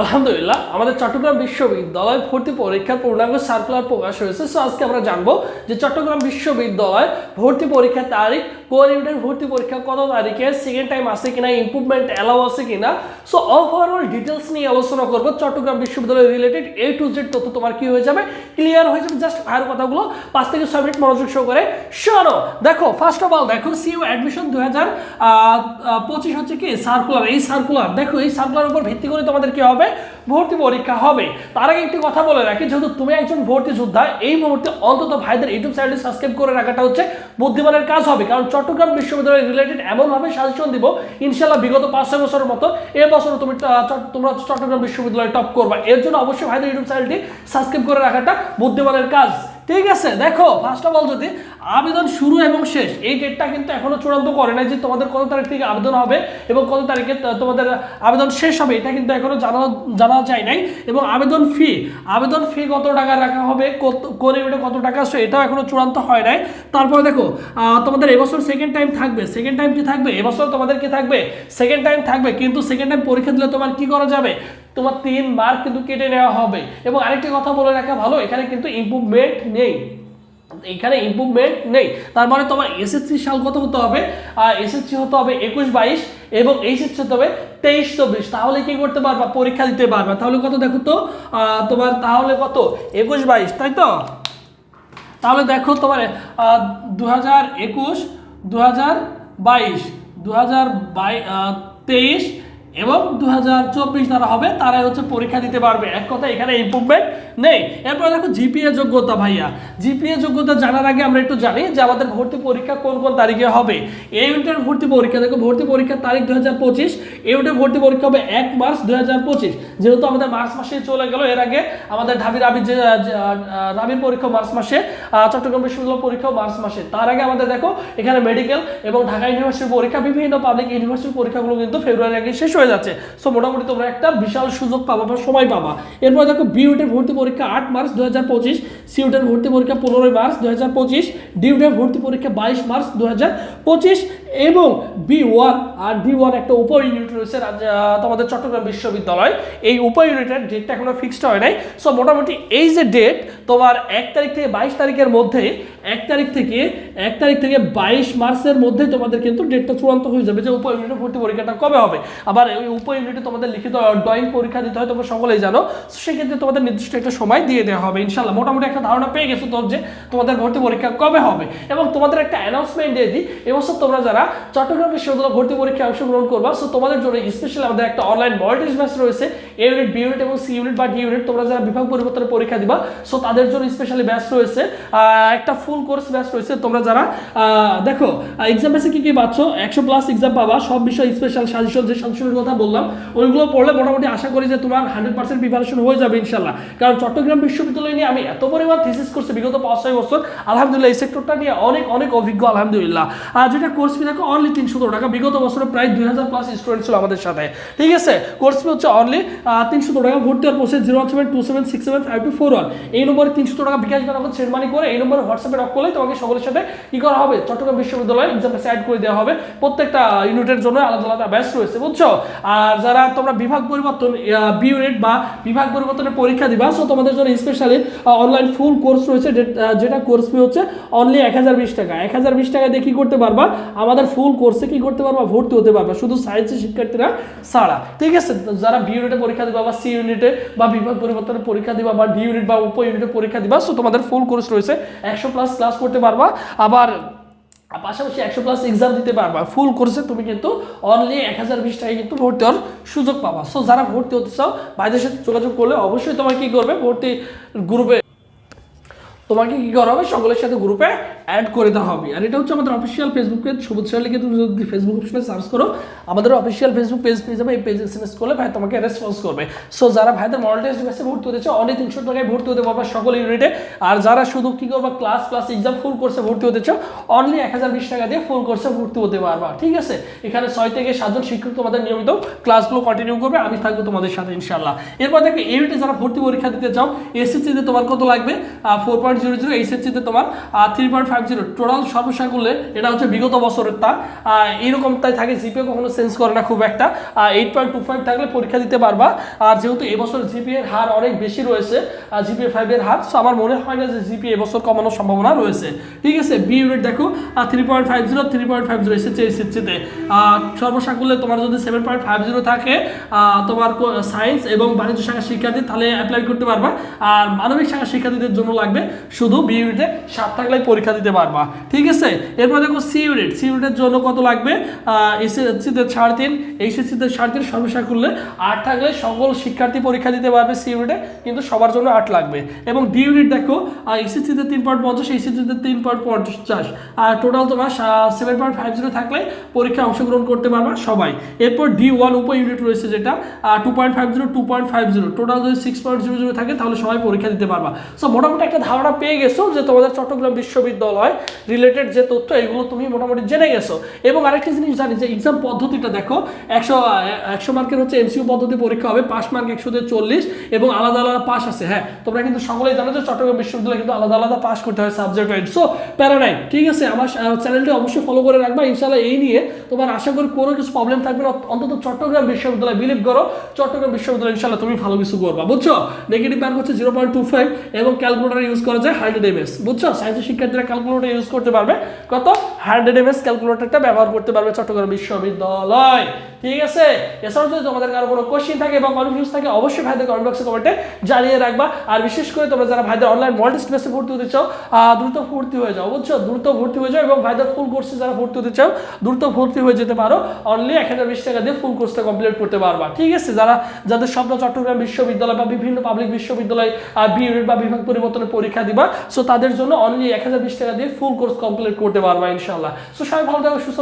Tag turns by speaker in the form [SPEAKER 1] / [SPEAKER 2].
[SPEAKER 1] আলহামদুলিল্লাহ, আমাদের চট্টগ্রাম বিশ্ববিদ্যালয় ভর্তি পরীক্ষার পূর্ণাঙ্গ সার্কুলার প্রকাশ হয়েছে। সো আজকে আমরা জানব যে চট্টগ্রাম বিশ্ববিদ্যালয় ভর্তি পরীক্ষার তারিখ কোন ইউনিটের ভর্তি পরীক্ষা কত তারিখে? সেকেন্ড টাইম আছে কিনা? ইম্প্রুভমেন্ট অ্যালাউ আছে কিনা? সো ওভারঅল ডিটেলস নিয়ে আলোচনা করব। চট্টগ্রাম বিশ্ববিদ্যালয় রিলেটেড এ টু জেড তথ্য তোমার কি হয়ে যাবে? ক্লিয়ার হয়ে যাবে। জাস্ট ভাইয়ের কথাগুলো পাঁচ থেকে ছয় মিনিট মনোযোগ সহ করে শোনো। দেখো ফার্স্ট অফ অল দেখো সিইউ অ্যাডমিশন দু হাজার পঁচিশ হচ্ছে কি? সার্কুলার এই সার্কুলার দেখো, এই সার্কুলার উপর ভিত্তি করে তোমাদের কি হবে? ভর্তি পরীক্ষা হবে। তার আগে একটি কথা বলে রাখি, যেহেতু তুমি একজন ভর্তি যোদ্ধা, এই মুহূর্তে অন্তত ভাইদের ইউটিউব চ্যানেলটি সাবস্ক্রাইব করে রাখাটা হচ্ছে বুদ্ধিমানের কাজ হবে, কারণ চট্টগ্রাম বিশ্ববিদ্যালয় রিলেটেড এমনভাবে সাজেশন দিব ইনশাল্লাহ বিগত পাঁচ ছয় বছরের মতো এবছর তুমি তোমরা চট্টগ্রাম বিশ্ববিদ্যালয় টপ করবা। এর জন্য অবশ্যই ভাইদের ইউটিউব চ্যানেলটি সাবস্ক্রাইব করে রাখাটা বুদ্ধিমানের কাজ। ঠিক আছে, দেখো ফার্স্ট অফ অল যদি আবেদন শুরু এবং শেষ। এই ডেটটা কিন্তু এখনও চূড়ান্ত করে নাই যে তোমাদের কত তারিখ থেকে আবেদন হবে এবং কত তারিখে তোমাদের আবেদন শেষ হবে, এটা কিন্তু এখনও জানা জানা যায় নাই। এবং আবেদন ফি আবেদন ফি কত টাকা রাখা হবে, কত, কোন ইউনিটে কত টাকা সো এটাও এখনও চূড়ান্ত হয় নাই। তারপরে দেখো তোমাদের এবছর সেকেন্ড টাইম থাকবে। সেকেন্ড টাইম কি থাকবে? এবছর তোমাদের কি থাকবে? সেকেন্ড টাইম থাকবে, কিন্তু সেকেন্ড টাইম পরীক্ষা দিলে তোমার কি করা যাবে? তোমার তিন মার্ক কিন্তু কেটে নেওয়া হবে। এবং আরেকটি কথা বলে রাখা ভালো, এখানে কিন্তু ইম্প্রুভমেন্ট নেই। এখানে ইম্প্রুভমেন্ট নেই। তার মানে তোমার এসএসসি সাল কত হতে হবে? এসএসসি হতে হবে একুশ, বাইশ এবং এইচএসসি হতে হবে তেইশ, চব্বিশ। তাহলে কি করতে পারবা? পরীক্ষা দিতে পারবা। তাহলে কত দেখো তো? তোমার তাহলে কত? একুশ, বাইশ, তাই তো? তাহলে দেখো তোমার দু হাজার একুশ দু হাজার বাইশ দু হাজার তেইশ এবং দু হাজার চব্বিশ যারা হবে, তারাই হচ্ছে পরীক্ষা দিতে পারবে। এক কথা এখানে ইম্প্রুভমেন্ট নেই। এরপরে দেখো জিপিএ যোগ্যতা ভাইয়া। জিপিএ যোগ্যতা জানার আগে আমরা একটু জানি যে আমাদের ভর্তি পরীক্ষা কোন কোন তারিখে হবে। এই ইউনিটের ভর্তি পরীক্ষা, দেখো ভর্তি পরীক্ষার তারিখ দু হাজার পঁচিশ ইউনিটের ভর্তি পরীক্ষা হবে এক মার্চ দু হাজার পঁচিশ। যেহেতু আমাদের মার্চ মাসে চলে গেল, এর আগে আমাদের ঢাবি রাবির যে রাবির পরীক্ষা মার্চ মাসে চট্টগ্রাম বিশ্ববিদ্যালয় পরীক্ষা মার্চ মাসে। তার আগে আমাদের দেখো এখানে মেডিকেল এবং ঢাকা ইউনিভার্সিটির পরীক্ষা, বিভিন্ন পাবলিক ইউনিভার্সিটির পরীক্ষাগুলো কিন্তু ফেব্রুয়ারি আগে শেষ হয়ে যাচ্ছে। সো মোটামুটি তোমরা একটা বিশাল সুযোগ পাবা বা সময় পাবা। এরপর দেখো বিউটের ভর্তি পরীক্ষা আট মার্চ দু হাজার পঁচিশ সিউটের ভর্তি পরীক্ষা পনেরোই মার্চ দু হাজার পঁচিশ ডিউটের ভর্তি পরীক্ষা বাইশ মার্চ দু হাজার পঁচিশ এবং বি ওয়ান আর ডি ওয়ান একটা উপ ইউনিট রয়েছে তোমাদের চট্টগ্রাম বিশ্ববিদ্যালয়। এই উপ ইউনিটের ডেটটা এখনও ফিক্সড হয় নাই। সো মোটামুটি এই যে ডেট তোমার এক তারিখ থেকে বাইশ তারিখের মধ্যে, এক তারিখ থেকে, এক তারিখ থেকে বাইশ মার্চের মধ্যে তোমাদের কিন্তু ডেটটা চূড়ান্ত হয়ে যাবে যে উপ ইউনিটের ভর্তি পরীক্ষাটা কবে হবে। আবার ওই উপ ইউনিটে তোমাদের লিখিত ড্রয়িং পরীক্ষা দিতে হয়, তোমরা সকলেই জানো। সেক্ষেত্রে তোমাদের নির্দিষ্ট একটা সময় দিয়ে দেওয়া হবে ইনশাল্লাহ মোটামুটি একটা ধারণা পেয়ে গেছো তোর যে তোমাদের ভর্তি পরীক্ষা কবে হবে। এবং তোমাদের একটা অ্যানাউন্সমেন্ট দিয়ে দিই এবছর তোমরা যারা চট্টগ্রাম বিশ্ববিদ্যালয় ভর্তি পরীক্ষায় অংশগ্রহণ করবা সো তোমাদের জন্য স্পেশালি আমাদের একটা অনলাইন ম্যাচ ব্যাচ রয়েছে। এ ইউনিট বি ইউনিট এবং সি ইউনিট বা ডি ইউনিট তোমরা যারা বিভাগ পরিবর্তনের পরীক্ষা দিবা সো তাদের জন্য স্পেশালি ব্যাচ রয়েছে। একটা ফুল কোর্স ব্যাচ রয়েছে। তোমরা যারা দেখো এক্সাম ব্যাচে কি কি পাচ্ছ? একশো প্লাস এক্সাম পাবা, সব বিষয় স্পেশাল সাজেশন যে সাজেশনের কথা বললাম, ওইগুলো পড়লে মোটামুটি আশা করি যে তোমার হান্ড্রেড পার্সেন্ট প্রিপারেশন হয়ে যাবে ইনশাল্লাহ কারণ চট্টগ্রাম বিশ্ববিদ্যালয় নিয়ে আমি এত পরিমাণ থিসিস করছি বিগত পাঁচ ছয় বছর, আলহামদুলিল্লাহ এই সেক্টরটা নিয়ে অনেক অনেক অভিজ্ঞ, আলহামদুলিল্লাহ। আর যেটা কোর্স ফি দেখো অনলি তিনশো টাকা, বিগত বছরে প্রায় দুই হাজার প্লাস স্টুডেন্ট ছিল আমাদের সাথে। ঠিক আছে? কোর্স ফি হচ্ছে অনলি তিনশো টাকা ভর্তি হওয়ার process zero one seven two seven six seven five two four one এই নম্বরে তিনশো টাকা বিকাশ বানাবো সেন্ড করে। এই নম্বরে হোয়াটসঅ্যাপে রক করলে তোমাকে সকলের সাথে কি করা হবে? চট্টগ্রাম বিশ্ববিদ্যালয়ে এক্সামটা অ্যাড করে দেওয়া হবে। প্রত্যেকটা ইউনিটের জন্য আলাদা আলাদা ব্যাচ রয়েছে, বুঝছ? আর যারা তোমরা বিভাগ পরিবর্তন বি ইউনিট বা বিভাগ পরিবর্তনের পরীক্ষা দিবা সো তোমাদের জন্য স্পেশালি অনলাইন ফুল কোর্স রয়েছে যেটা কোর্স ফি হচ্ছে অনলি এক হাজার বিশ টাকা। এক হাজার বিশ টাকা দিয়ে কি করতে পারবা? আমাদের ফুল কোর্সে কি করতে পারবা? ভর্তি হতে পারবা। শুধু সায়েন্সের শিক্ষার্থীরা ছাড়া। ঠিক আছে? যারা বি ইউনিটে পরীক্ষা দিবা বা সি ইউনিটে বা বিভাগ পরিবর্তনের পরীক্ষা দিবা বা ডি ইউনিট বা উপ ইউনিটে পরীক্ষা দিবা। সো তোমাদের ফুল কোর্স রয়েছে। একশো প্লাস ক্লাস করতে পারবা। আবার পাশাপাশি একশো প্লাস এক্সাম দিতে পারবা। ফুল কোর্সে তুমি কিন্তু অনলি এক হাজার বিশ টাকায় কিন্তু ভর্তি হওয়ার সুযোগ পাবা। সো যারা ভর্তি হতে চাও, ভাইদের সাথে যোগাযোগ করলে অবশ্যই তোমার কি করবে? ভর্তি গ্রুপে তোমাকে কি করা হবে? সকলের সাথে গ্রুপে অ্যাড করে দেওয়া হবে। আর এটা হচ্ছে আমাদের অফিসিয়াল ফেসবুক পেজ সবুজ স্যার লিখে তুমি যদি ফেসবুক অপশনে সার্চ করো, আমাদের অফিসিয়াল ফেসবুক পেজ পেয়ে যাবে। এই পেজ এসএমএস করলে ভাই তোমাকে রেসপন্স করবে। সো যারা ভাইদের মডেল টেস্ট ব্যাচে ভর্তি হতে অনেক তিনশো টাকায় ভর্তি হতে পারবে সকল ইউনিটে আর যারা শুধু কি করবা? ক্লাস প্লাস এক্সাম ফুল কোর্সে ভর্তি হতে অনলি এক হাজার বিশ টাকা দিয়ে ফুল কোর্সে ভর্তি হতে পারবা। ঠিক আছে? এখানে ছয় থেকে সাতজন শিক্ষক তোমাদের নিয়মিত ক্লাসগুলো কন্টিনিউ করবে। আমি থাকব তোমাদের সাথে ইনশাল্লাহ এরপর দেখো ইউনিটে যারা ভর্তি পরীক্ষা দিতে চাও এসএসসিতে তোমার কত লাগবে? ফোর পয়েন্ট জিরো জিরো এইচএসসিতে তোমার three point five zero total সর্বশেষ করলে এটা হচ্ছে বিগত বছরের তা এইরকম তাই থাকে জিপিএ কখনো চেঞ্জ করে না খুব একটা। এইট পয়েন্ট টু ফাইভ থাকলে পরীক্ষা দিতে পারবা। আর যেহেতু এবছর জিপিএ এর হার অনেক বেশি রয়েছে জিপিএ ফাইভের হার সো আমার মনে হয় না যে জিপিএ এবছর কমানোর সম্ভাবনা রয়েছে। ঠিক আছে বি ইউনিট দেখো three point five zero three point five zero এসেছে এসেছিতে সর্বশেষ করলে তোমার যদি সেভেন পয়েন্ট ফাইভ জিরো থাকে তোমার সায়েন্স এবং বাণিজ্য শাখার শিক্ষার্থী, তাহলে অ্যাপ্লাই করতে পারবা। আর মানবিক শাখার শিক্ষার্থীদের জন্য লাগবে শুধু বি ইউনিটে সাত থাকলে পরীক্ষা দিতে পারবা। ঠিক আছে? এরপর দেখো সি ইউনিট সি ইউনিটের জন্য কত লাগবে? এসএসসিতে সাড়ে তিন এইচএসসিতে সাড়ে তিন সর্বশেষ করলে আট থাকলে সকল শিক্ষার্থী পরীক্ষা দিতে পারবে সি ইউনিটে কিন্তু সবার জন্য আট লাগবে। এবং ডি ইউনিট দেখো এসএসসিতে তিন পয়েন্ট পঞ্চাশ এইচএসসিতে তিন পয়েন্ট পঞ্চাশ। আর টোটাল তোমার সেভেন পয়েন্ট ফাইভ জিরো থাকলে পরীক্ষায় অংশগ্রহণ করতে পারবা সবাই। এরপর ডি ওয়ান উপ ইউনিট রয়েছে যেটা two point five zero two point five zero total যদি সিক্স পয়েন্ট জিরো জিরো থাকে, তাহলে সবাই পরীক্ষা দিতে পারবা। সো মোটামুটি একটা ধারণা পেয়ে গেছো যে তোমাদের চট্টগ্রাম বিশ্ববিদ্যালয় রিলেটেড যে তথ্য এগুলো তুমি মোটামুটি জেনে গেছো। এবং আরেকটা জিনিস জানি যে এক্সাম পদ্ধতিটা দেখো, একশো একশো মার্কের হচ্ছে এমসিউ পদ্ধতি পরীক্ষা হবে পাস মার্ক একশোতে চল্লিশ এবং আলাদা আলাদা পাস আছে। হ্যাঁ তোমরা কিন্তু সকলেই জানো যে চট্টগ্রাম বিশ্ববিদ্যালয়ে কিন্তু আলাদা আলাদা পাস করতে হয় সাবজেক্ট ওয়াইজ সো প্যারা ঠিক আছে? আমার চ্যানেলটি অবশ্যই ফলো করে রাখবা। ইনশাল্লাহ এই নিয়ে তোমার আশা করি কোনো কিছু প্রবলেম থাকবে না। অন্তত চট্টগ্রাম বিশ্ববিদ্যালয় বিলিভ করো, চট্টগ্রাম বিশ্ববিদ্যালয় ইনশাল্লাহ তুমি ভালো কিছু করবা, বুঝছ? নেগেটিভ মার্ক হচ্ছে জিরো পয়েন্ট টু ফাইভ এবং ক্যালকুলেটার ইউজ করা যায় হান্ড্রেড এমএস বুঝছ? সায়েন্সের শিক্ষার্থীরা ক্যালকুলেটর ইউজ করতে পারবে। কত? হান্ড্রেড এমএস ক্যালকুলেটারটা ব্যবহার করতে পারবে চট্টগ্রাম বিশ্ববিদ্যালয়। ঠিক আছে? এছাড়াও যদি তোমাদের কারও কোনো কোশ্চিন থাকে বা কনফিউজ থাকে, অবশ্যই ভাইদের কমেন্ট বক্সে কমেন্টে জানিয়ে রাখবা। আর বিশেষ করে তোমরা যারা ভাইদের অনলাইন মডেল স্পেসে ভর্তি হতে চাও দ্রুত ভর্তি হয়ে যাও, বুঝছ? দ্রুত ভর্তি হয়ে যাও এবং ভাইদের ফুল কোর্সে যারা ভর্তি হতে চাও, দ্রুত ভর্তি হয়ে যেতে পারো। অনলি এক হাজার বিশ টাকা দিয়ে ফুল কোর্সটা কমপ্লিট করতে পারবা। ঠিক আছে? যারা, যাদের স্বপ্ন চট্টগ্রাম বিশ্ববিদ্যালয় বা বিভিন্ন পাবলিক বিশ্ববিদ্যালয় বি ইউনিট বা বিভাগ পরিবর্তনের পরীক্ষা দিবা সো তাদের জন্য অনলি এক হাজার বিশ টাকা দিয়ে ফুল কোর্স কমপ্লিট করতে পারবা ইনশাল্লাহ সো সবাই ভালো থাকো সুস্থ